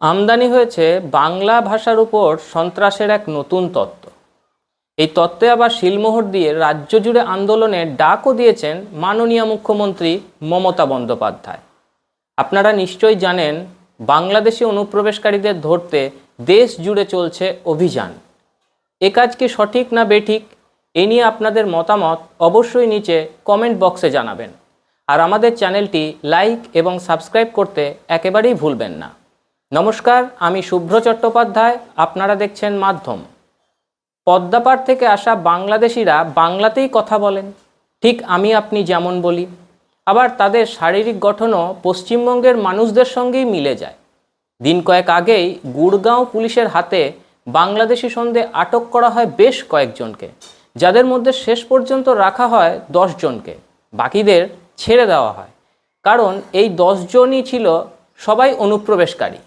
আমদানি হয়েছে বাংলা ভাষার উপর সন্ত্রাসের এক নতুন তত্ত্ব। এই তত্ত্বে আবার শিলমোহর দিয়ে রাজ্য জুড়ে আন্দোলনের ডাকও দিয়েছেন মাননীয় মুখ্যমন্ত্রী মমতা বন্দ্যোপাধ্যায়। আপনারা নিশ্চয়ই জানেন, বাংলাদেশি অনুপ্রবেশকারীদের ধরতে দেশ জুড়ে চলছে অভিযান। এ কাজ কি সঠিক না বেঠিক, এ নিয়ে আপনাদের মতামত অবশ্যই নিচে কমেন্ট বক্সে জানাবেন। আর আমাদের চ্যানেলটি লাইক এবং সাবস্ক্রাইব করতে একেবারেই ভুলবেন না। নমস্কার, আমি শুভ্র চট্টোপাধ্যায়, আপনারা দেখছেন মাধ্যম। পদ্মাপাড় থেকে আসা বাংলাদেশিরা বাংলাতেই কথা বলেন। ঠিক আমি আপনি যেমন বলি। আবার তাদের শারীরিক গঠনও পশ্চিমবঙ্গের মানুষদের সঙ্গেই মিলে যায়। দিন কয়েক আগেই গুড়গাঁও পুলিশের হাতে বাংলাদেশি সন্দেহে আটক করা হয় বেশ কয়েকজনকে, যাদের মধ্যে শেষ পর্যন্ত রাখা হয় জনকে। বাকিদের ছেড়ে দেওয়া হয়। কারণ এই দশজনই ছিল সবাই অনুপ্রবেশকারী।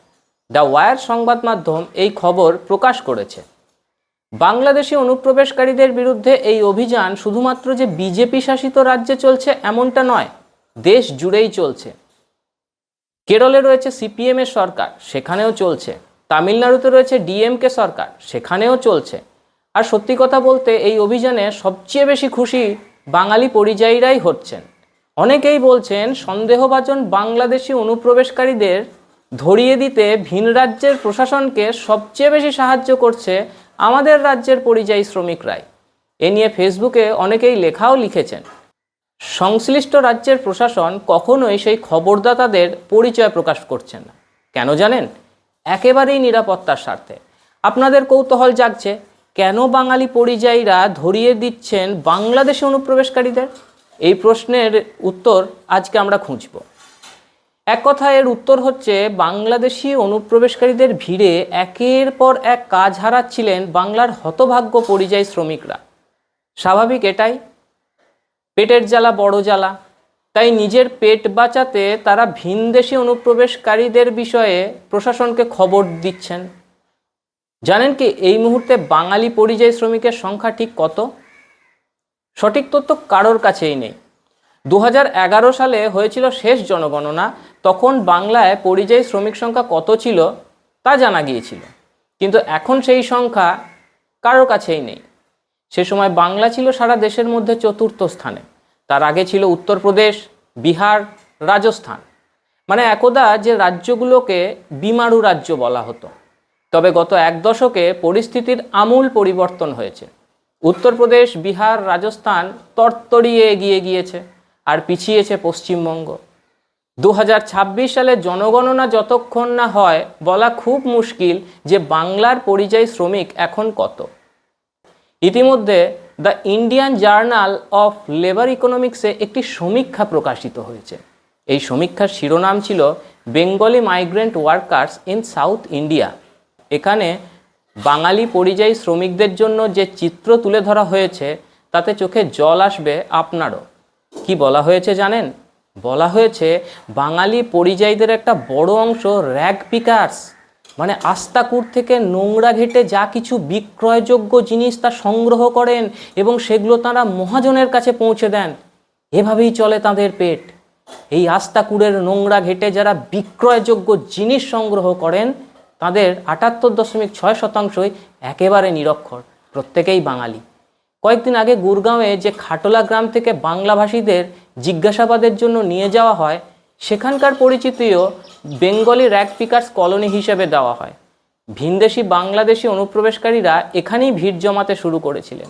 দ্য ওয়ার সংবাদ মাধ্যম এই খবর প্রকাশ করেছে। বাংলাদেশি অনুপ্রবেশকারীদের বিরুদ্ধে এই অভিযান শুধুমাত্র যে বিজেপি শাসিত রাজ্যে চলছে এমনটা নয়, দেশ জুড়েই চলছে। কেরলে রয়েছে সিপিএম এর সরকার, সেখানেও চলছে। তামিলনাড়ুতে রয়েছে ডিএমকে সরকার, সেখানেও চলছে। আর সত্যি কথা বলতে এই অভিযানে সবচেয়ে বেশি খুশি বাঙালি পরিযায়ীরাই হচ্ছেন। অনেকেই বলছেন, সন্দেহভাজন বাংলাদেশি অনুপ্রবেশকারীদের ধরিয়ে দিতে ভিন রাজ্যের প্রশাসনকে সবচেয়ে বেশি সাহায্য করছে আমাদের রাজ্যের পরিযায়ী শ্রমিকরাই। এ নিয়ে ফেসবুকে অনেকেই লেখাও লিখেছেন। সংশ্লিষ্ট রাজ্যের প্রশাসন কখনোই সেই খবরদাতাদের পরিচয় প্রকাশ করছেন না। কেন জানেন? একেবারেই নিরাপত্তার স্বার্থে। আপনাদের কৌতূহল জাগছে, কেন বাঙালি পরিযায়ীরা ধরিয়ে দিচ্ছেন বাংলাদেশে অনুপ্রবেশকারীদের? এই প্রশ্নের উত্তর আজকে আমরা খুঁজব। এক কথায় এর উত্তর হচ্ছে, বাংলাদেশি অনুপ্রবেশকারীদের ভিড়ে একের পর এক কাজ হারাচ্ছিলেন বাংলার হতভাগ্য পরিযায়ী শ্রমিকরা। স্বাভাবিক এটাই, পেটের জ্বালা বড় জ্বালা। তাই নিজের পেট বাঁচাতে তারা ভিনদেশি অনুপ্রবেশকারীদের বিষয়ে প্রশাসনকে খবর দিচ্ছেন। জানেন কি, এই মুহূর্তে বাঙালি পরিযায়ী শ্রমিকের সংখ্যা ঠিক কত? সঠিক তথ্য কারোর কাছেই নেই। দু হাজার এগারো সালে হয়েছিল শেষ জনগণনা, তখন বাংলায় পরিযায়ী শ্রমিক সংখ্যা কত ছিল তা জানা গিয়েছিল। কিন্তু এখন সেই সংখ্যা কারোর কাছেই নেই। সে সময় বাংলা ছিল সারা দেশের মধ্যে চতুর্থ স্থানে। তার আগে ছিল উত্তরপ্রদেশ, বিহার, রাজস্থান। মানে একদা যে রাজ্যগুলোকে বিমারু রাজ্য বলা হতো। তবে গত এক দশকে পরিস্থিতির আমূল পরিবর্তন হয়েছে। উত্তরপ্রদেশ, বিহার, রাজস্থান তরতরিয়ে এগিয়ে গিয়েছে। আর পিছিয়েছে পশ্চিমবঙ্গ। দু হাজার ছাব্বিশ সালে জনগণনা যতক্ষণ না হয়, বলা খুব মুশকিল যে বাংলার পরিযায়ী শ্রমিক এখন কত। ইতিমধ্যে the Indian journal of labour ইকোনমিক্সে একটি সমীক্ষা প্রকাশিত হয়েছে। এই সমীক্ষার শিরোনাম ছিল Bengali migrant workers in south India. এখানে বাঙালি পরিযায়ী শ্রমিকদের জন্য যে চিত্র তুলে ধরা হয়েছে, তাতে চোখে জল আসবে আপনারও। কি বলা হয়েছে জানেন? বলা হয়েছে বাঙালি পরিযায়ীদের একটা বড় অংশ র্যাগ পিকার্স মানে আস্তাকুর থেকে নোংরা ঘেটে যা কিছু বিক্রয়যোগ্য জিনিস তা সংগ্রহ করেন এবং সেগুলো তারা মহাজনের কাছে পৌঁছে দেন। এভাবেই চলে তাদের পেট। এই আস্তাকুরের নোংরা ঘেটে যারা বিক্রয়যোগ্য জিনিস সংগ্রহ করেন, তাদের আটাত্তর দশমিক ছয় শতাংশই একেবারে নিরক্ষর, প্রত্যেকেই বাঙালি। কয়েকদিন আগে গুরগাঁওয়ে যে খাটোলা গ্রাম থেকে বাংলাভাষীদের জিজ্ঞাসাবাদের জন্য নিয়ে যাওয়া হয়, সেখানকার পরিচিতিও বেঙ্গলি র্যাক পিকার্স কলোনি হিসেবে দেওয়া হয়। ভিনদেশি বাংলাদেশি অনুপ্রবেশকারীরা এখানেই ভিড় জমাতে শুরু করেছিলেন।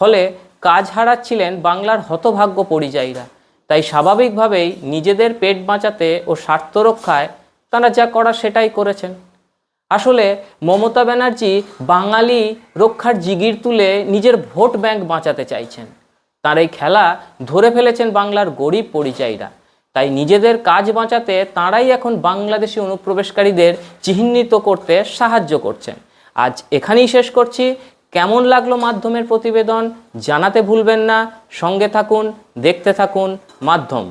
ফলে কাজ হারাচ্ছিলেন বাংলার হতভাগ্য পরিযায়ীরা। তাই স্বাভাবিকভাবেই নিজেদের পেট বাঁচাতে ও স্বার্থ রক্ষায় তারা যা করার সেটাই করেছেন। আসলে মমতা ব্যানার্জি বাঙালি রক্ষার জিগির তুলে নিজের ভোট ব্যাংক বাঁচাতে চাইছেন। তার এই খেলা ধরে ফেলেছেন বাংলার গরিব পরিযায়ীরা। তাই নিজেদের কাজ বাঁচাতে তাঁরাই এখন বাংলাদেশি অনুপ্রবেশকারীদের চিহ্নিত করতে সাহায্য করছেন। আজ এখানেই শেষ করছি। কেমন লাগল মাধ্যমের প্রতিবেদন জানাতে ভুলবেন না। সঙ্গে থাকুন, দেখতে থাকুন মাধ্যম।